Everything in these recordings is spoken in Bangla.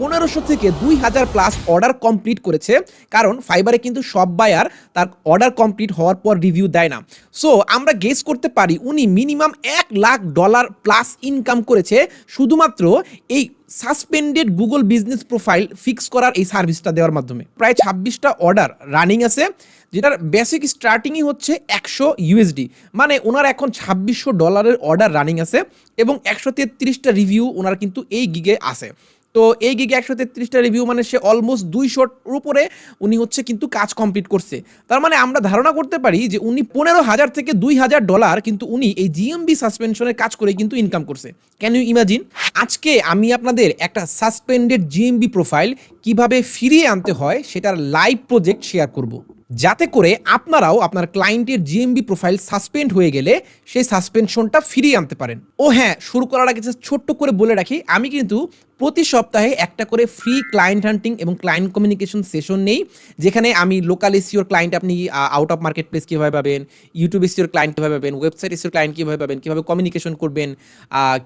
পনেরোশো থেকে দুই হাজার প্লাস অর্ডার কমপ্লিট করেছে, কারণ ফাইবারে কিন্তু সব বায়ার তার অর্ডার কমপ্লিট হওয়ার পর রিভিউ দেয় না। সো আমরা গেস করতে পারি উনি মিনিমাম এক লাখ ডলার প্লাস ইনকাম করেছে, শুধুমাত্র এই suspended Google business profile fix করার এই সার্ভিসটা দেওয়ার মাধ্যমে। প্রায় ছাব্বিশটা অর্ডার রানিং আছে, যেটার বেসিক স্টার্টিংই হচ্ছে একশো ইউএসডি মানে ওনার এখন ছাব্বিশশো ডলারের অর্ডার রানিং আছে এবং একশো তেত্রিশটা রিভিউ ওনার কিন্তু এই গিগে আছে। তো এই গিগে একশো তেত্রিশটা রিভিউ মানে সে অলমোস্ট দুই দুইশোর উপরে উনি হচ্ছে কিন্তু কাজ কমপ্লিট করছে। তার মানে আমরা ধারণা করতে পারি যে উনি পনেরো হাজার থেকে দুই হাজার ডলার কিন্তু উনি এই জিএমবি সাসপেনশনের কাজ করে কিন্তু ইনকাম করছে। ক্যান ইউ ইমাজিন আজকে আমি আপনাদের একটা সাসপেন্ডেড জিএমবি প্রোফাইল কীভাবে ফিরিয়ে আনতে হয় সেটার লাইভ প্রজেক্ট শেয়ার করব। যাতে করে আপনারাও আপনার ক্লায়েন্টের জিএমবি প্রোফাইল সাসপেন্ড হয়ে গেলে সেই সাসপেনশনটা ফিরিয়ে আনতে পারেন। ও হ্যাঁ শুরু করার আগে ছোট্ট করে বলে রাখি, আমি কিন্তু প্রতি সপ্তাহে একটা করে ফ্রি ক্লায়েন্ট হান্টিং এবং ক্লায়েন্ট কমিউনিকেশন সেশন নেই, যেখানে আমি লোকাল এসিওর ক্লায়েন্ট আপনি আউট অফ মার্কেট প্লেস কীভাবে পাবেন ইউটিউব এসিওর ক্লায়েন্ট কীভাবে পাবেন ওয়েবসাইট এসিওর ক্লায়েন্ট কীভাবে পাবেন, কীভাবে কমিউনিকেশন করবেন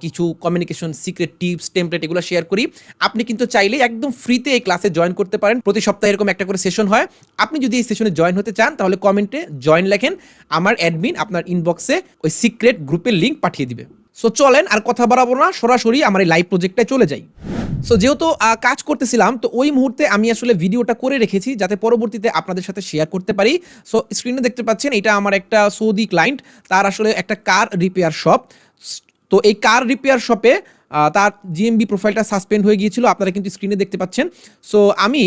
কিছু কমিউনিকেশন সিক্রেট টিপস টেমপ্লেট এগুলো শেয়ার করি। আপনি কিন্তু চাইলে একদম ফ্রিতে এই ক্লাসে জয়েন করতে পারেন। প্রতি সপ্তাহে এরকম একটা করে সেশন হয়। আপনি যদি এই সেশনে জয়েন হতে চান, তাহলে কমেন্টে জয়েন লেখেন। আমার অ্যাডমিন আপনার ইনবক্সে ওই সিক্রেট গ্রুপের লিঙ্ক পাঠিয়ে দিবে। সো চলেন আর কথা বাড়াবো না, সরাসরি আমার এই লাইভ প্রজেক্টে চলে যাই। সো যেহেতু কাজ করতেছিলাম, তো ওই মুহূর্তে আমি আসলে ভিডিওটা করে রেখেছি, যাতে পরবর্তীতে আপনাদের সাথে শেয়ার করতে পারি। সো স্ক্রিনে দেখতে পাচ্ছেন, এটা আমার একটা সৌদি ক্লায়েন্ট তার আসলে একটা কার রিপেয়ার শপ তো এই কার রিপেয়ার শপে তার জিএমবি প্রোফাইলটা সাসপেন্ড হয়ে গিয়েছিল, আপনারা কিন্তু স্ক্রিনে দেখতে পাচ্ছেন। সো আমি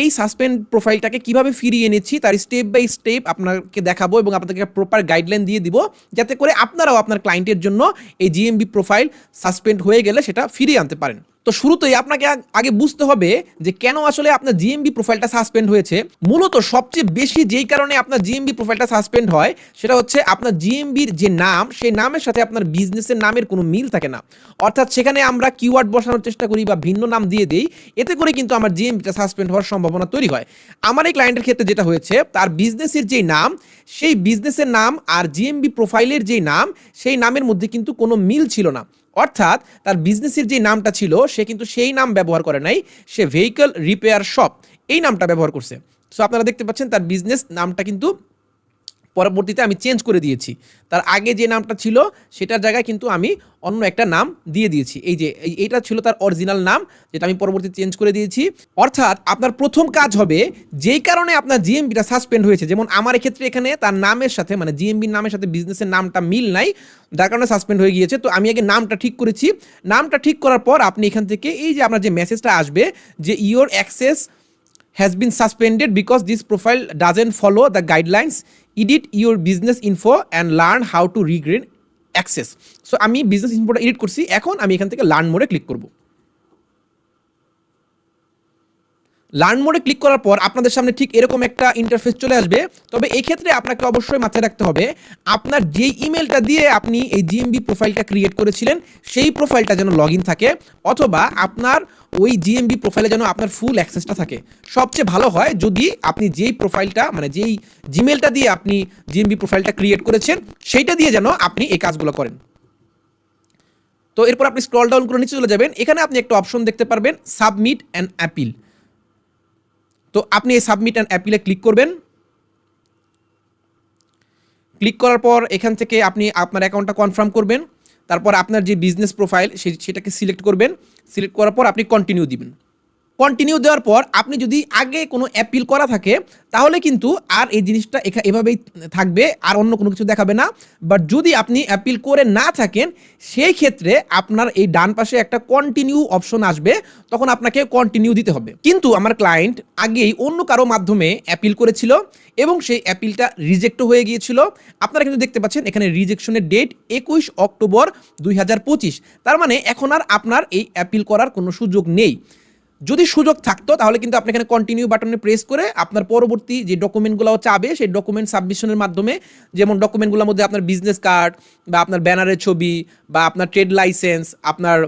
এই সাসপেন্ড প্রোফাইলটাকে কীভাবে ফিরিয়ে এনেছি, তার স্টেপ বাই স্টেপ আপনাকে দেখাবো এবং আপনাদেরকে প্রপার গাইডলাইন দিয়ে দিব, যাতে করে আপনারাও আপনার ক্লায়েন্টের জন্য এই জিএমবি প্রোফাইল সাসপেন্ড হয়ে গেলে সেটা ফিরিয়ে আনতে পারেন। তো শুরুতেই আপনাকে আগে বুঝতে হবে যে কেন আসলে আপনার জিএমবি প্রোফাইলটা সাসপেন্ড হয়েছে। মূলত সবচেয়ে বেশি যেই কারণে আপনার জিএমবি প্রোফাইলটা সাসপেন্ড হয়, সেটা হচ্ছে আপনার জিএমবির যে নাম, সেই নামের সাথে আপনার বিজনেসের নামের কোনো মিল থাকে না। অর্থাৎ সেখানে আমরা কিওয়ার্ড বসানোর চেষ্টা করি বা ভিন্ন নাম দিয়ে দিই, এতে করে কিন্তু আমার জিএমবিটা সাসপেন্ড হওয়ার সম্ভাবনা তৈরি হয়। আমার এই ক্লায়েন্টের ক্ষেত্রে যেটা হয়েছে, তার বিজনেসের যেই নাম, সেই বিজনেসের নাম আর জিএমবি প্রোফাইলের যেই নাম, সেই নামের মধ্যে কিন্তু কোনো মিল ছিল না। অর্থাৎ তার বিজনেসের যে নামটা ছিল, সে কিন্তু সেই নাম ব্যবহার করে নাই, সে ভেহিকল রিপেয়ার শপ এই নামটা ব্যবহার করছে। সো আপনারা দেখতে পাচ্ছেন তার বিজনেস নামটা কিন্তু পরবর্তীতে আমি চেঞ্জ করে দিয়েছি। তার আগে যে নামটা ছিল, সেটার জায়গায় কিন্তু আমি অন্য একটা নাম দিয়ে দিয়েছি। এই যে, এই- এইটা ছিল তার অরিজিনাল নাম, যেটা আমি পরবর্তীতে চেঞ্জ করে দিয়েছি। অর্থাৎ আপনার প্রথম কাজ হবে, যেই কারণে আপনার জিএমবিটা সাসপেন্ড হয়েছে, যেমন আমার এক্ষেত্রে এখানে তার নামের সাথে মানে জিএমবির নামের সাথে বিজনেসের নামটা মিল নাই, যার কারণে সাসপেন্ড হয়ে গিয়েছে। তো আমি আগে নামটা ঠিক করেছি। নামটা ঠিক করার পর আপনি এখান থেকে এই যে আপনার যে মেসেজটা আসবে, যে your access has been suspended because this profile doesn't follow the guidelines edit your business info and learn how to regain access. So আমি বিজনেস ইনফোটা এডিট করছি। এখন আমি এখান থেকে লার্ন মোডে ক্লিক করব। লার্ন মোডে ক্লিক করার পর আপনাদের সামনে ঠিক এরকম একটা ইন্টারফেস চলে আসবে। তবে এই ক্ষেত্রে আপনাকে অবশ্যই মাথায় রাখতে হবে, আপনার যেই ইমেলটা দিয়ে আপনি এই জিএমবি প্রোফাইলটা ক্রিয়েট করেছিলেন, সেই প্রোফাইলটা যেন লগ থাকে, অথবা আপনার ওই জিএমবি প্রোফাইলে যেন আপনার ফুল অ্যাক্সেসটা থাকে। সবচেয়ে ভালো হয় যদি আপনি যেই প্রোফাইলটা মানে যেই জিমেলটা দিয়ে আপনি জিএমবি প্রোফাইলটা ক্রিয়েট করেছেন, সেইটা দিয়ে যেন আপনি এই কাজগুলো করেন। তো এরপর আপনি স্ক্রল ডাউন করে নিচে চলে যাবেন। এখানে আপনি একটা অপশন দেখতে পারবেন সাবমিট অ্যান্ড অ্যাপিল তো আপনি এই সাবমিট অ্যান্ড অ্যাপিলে ক্লিক করবেন। ক্লিক করার পর এখান থেকে আপনি আপনার অ্যাকাউন্টটা কনফার্ম করবেন। তারপর আপনার যে বিজনেস প্রোফাইল সেটাকে সিলেক্ট করবেন। সিলেক্ট করার পর আপনি কন্টিনিউ দিবেন। কন্টিনিউ দেওয়ার পর আপনি যদি আগে কোনো অ্যাপিল করা থাকে, তাহলে কিন্তু আর এই জিনিসটা এখা, এভাবেই থাকবে, আর অন্য কোনো কিছু দেখাবে না। বাট যদি আপনি অ্যাপিল করে না থাকেন, সেই ক্ষেত্রে আপনার এই ডান পাশে একটা কন্টিনিউ অপশন আসবে, তখন আপনাকে কন্টিনিউ দিতে হবে। কিন্তু আমার ক্লায়েন্ট আগেই অন্য কারও মাধ্যমে অ্যাপিল করেছিল এবং সেই অ্যাপিলটা রিজেক্টও হয়ে গিয়েছিল। আপনারা কিন্তু দেখতে পাচ্ছেন, এখানে রিজেকশনের ডেট একুশ অক্টোবর দুই হাজার পঁচিশ। তার মানে এখন আর আপনার এই অ্যাপিল করার কোনো সুযোগ নেই। যদি সুযোগ থাকতো, তাহলে কিন্তু আপনি এখানে কন্টিনিউ বাটনে প্রেস করে আপনার পরবর্তী যে ডকুমেন্টগুলো চাবে সেই ডকুমেন্ট সাবমিশনের মাধ্যমে যেমন ডকুমেন্টগুলোর মধ্যে আপনার বিজনেস কার্ড বা আপনার ব্যানারের ছবি বা আপনার ট্রেড লাইসেন্স আপনার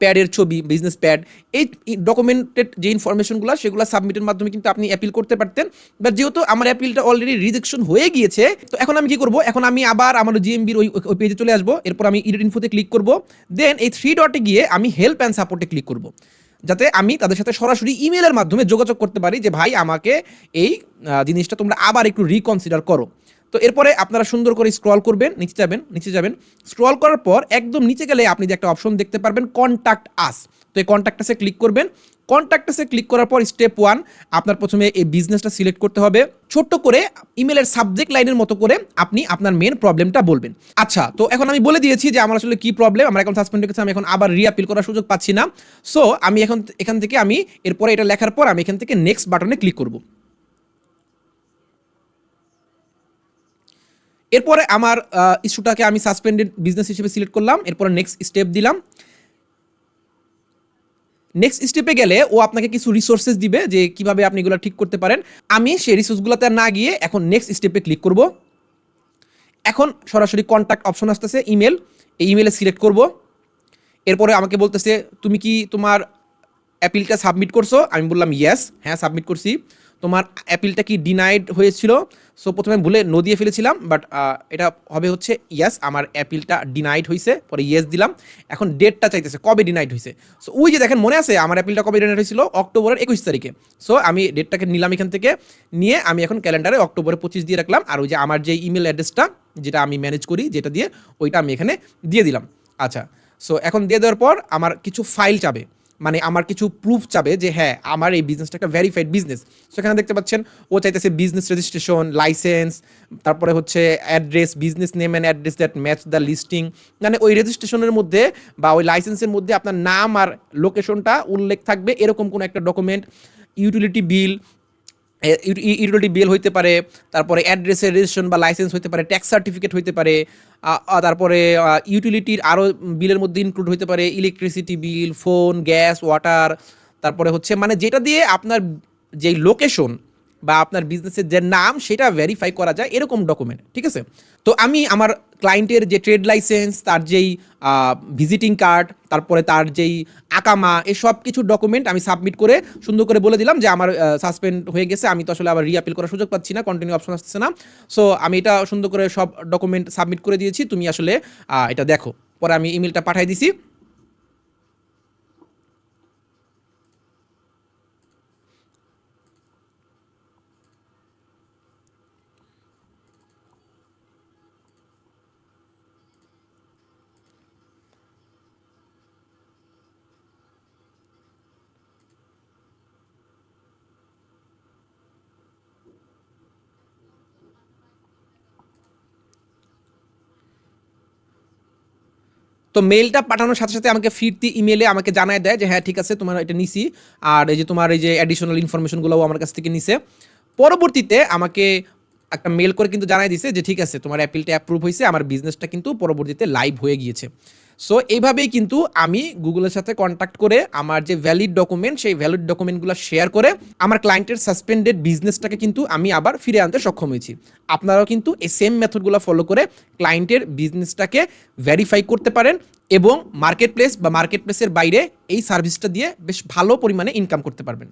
প্যাডের ছবি বিজনেস প্যাড এই ডকুমেন্টেড যে ইনফরমেশনগুলো সেগুলো সাবমিটের মাধ্যমে কিন্তু আপনি অ্যাপিল করতে পারতেন। বাট যেহেতু আমার অ্যাপিলটা অলরেডি রিজেকশন হয়ে গিয়েছে, তো এখন আমি কি করব? এখন আমি আবার আমার জিএমবির ওই ওই পেজে চলে আসব। এরপর আমি ইডিট ইনফোতে ক্লিক করব। দেন এই থ্রি ডটে গিয়ে আমি হেল্প অ্যান্ড সাপোর্টে ক্লিক করব। যাতে আমি তাদের সাথে সরাসরি ইমেলের মাধ্যমে যোগাযোগ করতে পারি যে, ভাই, আমাকে এই জিনিসটা তোমরা আবার একটু রিকনসিডার করো। তো এরপরে আপনারা সুন্দর করে স্ক্রল করবেন, নিচে যাবেন নিচে যাবেন। স্ক্রল করার পর একদম নিচে গেলে আপনি যে একটা অপশন দেখতে পারবেন কন্ট্যাক্ট আস তো এই কন্ট্যাক্ট আসে ক্লিক করবেন। কন্ট্যাক্ট আসে ক্লিক করার পর স্টেপ ওয়ান আপনার প্রথমে এই বিজনেসটা সিলেক্ট করতে হবে। ছোট্ট করে ইমেলের সাবজেক্ট লাইনের মতো করে আপনি আপনার মেন প্রবলেমটা বলবেন। আচ্ছা তো এখন আমি বলে দিয়েছি যে আমার আসলে কি প্রবলেম আমার এখন সাসপেন্ড হয়ে আমি এখন আবার রিআপিল করার সুযোগ পাচ্ছি না। সো আমি এখন, এখান থেকে আমি, এরপরে এটা লেখার পর আমি এখান থেকে নেক্সট বাটনে ক্লিক করব। এরপরে আমার ইস্যুটাকে আমি সাসপেন্ডেড বিজনেস হিসেবে সিলেক্ট করলাম, এরপরে নেক্সট স্টেপ দিলাম। নেক্সট স্টেপে গেলে ও আপনাকে কিছু রিসোর্সেস দিবে যে কীভাবে আপনি এগুলো ঠিক করতে পারেন। আমি সেই রিসোর্সগুলোতে না গিয়ে এখন নেক্সট স্টেপে ক্লিক করব। এখন সরাসরি কন্ট্যাক্ট অপশন আসতেছে ইমেল এই ইমেলে সিলেক্ট করব। এরপরে আমাকে বলতেছে, তুমি কি তোমার অ্যাপিলটা সাবমিট করছ? আমি বললাম ইয়েস হ্যাঁ সাবমিট করছি। তোমার অ্যাপিলটা কি ডিনাইড হয়েছিল? সো প্রথমে ভুলে নো দিয়ে ফেলেছিলাম বাট এটা হবে হচ্ছে ইয়াস আমার অ্যাপিলটা ডিনাইড হয়েছে পরে ইয়েস দিলাম। এখন ডেটটা চাইতেছে, কবে ডিনাইড হয়েছে সো ওই যে দেখেন, মনে আছে, আমার অ্যাপিলটা কবে ডিনাইড হয়েছিল অক্টোবরের একুশ তারিখে। সো আমি ডেটটাকে নিলাম এখান থেকে, নিয়ে আমি এখন ক্যালেন্ডারে অক্টোবরে পঁচিশ দিয়ে রাখলাম, আর ওই যে আমার যে ইমেল অ্যাড্রেসটা যেটা আমি ম্যানেজ করি, যেটা দিয়ে, ওইটা আমি এখানে দিয়ে দিলাম। আচ্ছা সো এখন দিয়ে দেওয়ার পর আমার কিছু ফাইল চাবে। মানে আমার কিছু প্রুফ চাবে যে হ্যাঁ আমার এই বিজনেসটা একটা ভেরিফাইড বিজনেস সেখানে দেখতে পাচ্ছেন, ও চাইতেছে বিজনেস রেজিস্ট্রেশন লাইসেন্স তারপরে হচ্ছে address business name and address that match the listing মানে ওই রেজিস্ট্রেশনের মধ্যে বা ওই লাইসেন্সের মধ্যে আপনার নাম আর লোকেশনটা উল্লেখ থাকবে, এরকম কোনো একটা document utility bill utility bill হইতে পারে, তারপরে অ্যাড্রেসের রেজিস্ট্রেশন বা লাইসেন্স হইতে পারে ট্যাক্স সার্টিফিকেট হইতে পারে তারপরে ইউটিলিটির আরও বিলের মধ্যে ইনক্লুড হইতে পারে electricity bill phone gas water তারপরে হচ্ছে মানে যেটা দিয়ে আপনার যেই লোকেশন বা আপনার বিজনেসের যে নাম, সেটা ভেরিফাই করা যায় এরকম ডকুমেন্ট ঠিক আছে? তো আমি আমার ক্লায়েন্টের যে ট্রেড লাইসেন্স তার যেই ভিজিটিং কার্ড তারপরে তার যেই আকামা, এই সব কিছু ডকুমেন্ট আমি সাবমিট করে সুন্দর করে বলে দিলাম যে আমার সাসপেন্ড হয়ে গেছে, আমি তো আসলে আবার রিআপিল করার সুযোগ পাচ্ছি না কন্টিনিউ অপশন আসছে না। সো আমি এটা সুন্দর করে সব ডকুমেন্ট সাবমিট করে দিয়েছি, তুমি আসলে এটা দেখো। পরে আমি ইমেলটা পাঠিয়ে দিছি। তো মেলটা পাঠানোর সাথে সাথে আমাকে ফিরতি ইমেলে আমাকে জানায় দেয় যে হ্যাঁ ঠিক আছে, তোমার এটা নিছি। আর এই যে তোমার এই যে অ্যাডিশনাল ইনফরমেশনগুলোও আমার কাছ থেকে নিছে। পরবর্তীতে আমাকে একটা মেল করে কিন্তু জানাই দিছে যে, ঠিক আছে, তোমার অ্যাপিলটা অ্যাপ্রুভ হয়েছে আমার বিজনেসটা কিন্তু পরবর্তীতে লাইভ হয়ে গিয়েছে। সো এইভাবেই কিন্তু আমি গুগলের সাথে কন্ট্যাক্ট করে আমার যে ভ্যালিড ডকুমেন্ট সেই ভ্যালিড ডকুমেন্টগুলো শেয়ার করে আমার ক্লায়েন্টের সাসপেন্ডেড বিজনেসটাকে কিন্তু আমি আবার ফিরে আনতে সক্ষম হয়েছি। আপনারাও কিন্তু এই সেম মেথডগুলো ফলো করে ক্লায়েন্টের বিজনেসটাকে ভেরিফাই করতে পারেন এবং মার্কেট প্লেস বা মার্কেট প্লেসের বাইরে এই সার্ভিসটা দিয়ে বেশ ভালো পরিমাণে ইনকাম করতে পারবেন।